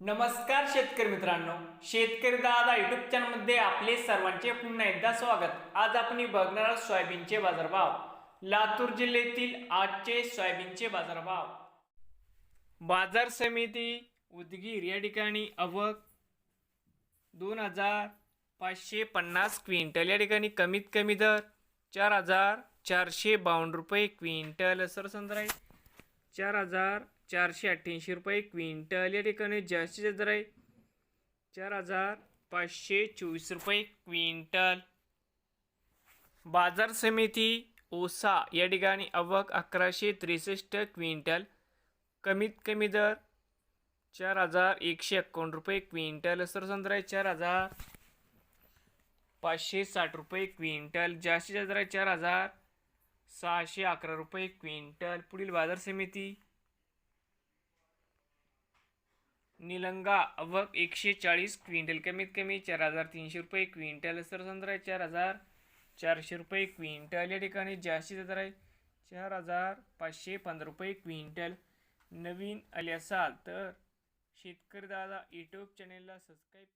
नमस्कार शेतकरी मित्रांनो शेतकरी दादा युट्यूब चॅनलमध्ये आपले सर्वांचे पुन्हा एकदा स्वागत. आज आपण बघणार आहोत सोयाबीनचे बाजारभाव. लातूर जिल्ह्यातील आजचे सोयाबीनचे बाजारभाव. बाजार समिती उदगीर या ठिकाणी अवक दोन हजार पाचशे पन्नास क्विंटल या ठिकाणी कमीत कमी दर चार हजार चारशे बावन्न रुपये क्विंटल. सरसंद्र आहे. चार हजार चारशे अठ्ठ्याऐंशी रुपये क्विंटल. या ठिकाणी जास्तीत दर आहे. चार हजार पाचशे चोवीस रुपये क्विंटल. बाजार समिती ओसा या ठिकाणी अवक अकराशे त्रेसष्ट क्विंटल. कमीत कमी दर चार हजार एकशे एकावन्न रुपये क्विंटल. सरसंद्र आहे चार हजार पाचशे साठ रुपये क्विंटल. जास्तीत जास्त दर आहे चार हजार सहाशे अकरा रुपये क्विंटल. पुढील बाजार समिती. निलंगा अवक एकशे चाळीस क्विंटल. कमीत कमी चार हजार तीनशे रुपये क्विंटल. सरसंद्र चार हजार चारशे रुपये क्विंटल. या ठिकाणी जास्तीत दर आहे चार हजार पाचशे पंधरा रुपये क्विंटल. नवीन आले असाल तर शेतकरी दादा यूट्यूब चॅनेलला सबस्क्राईब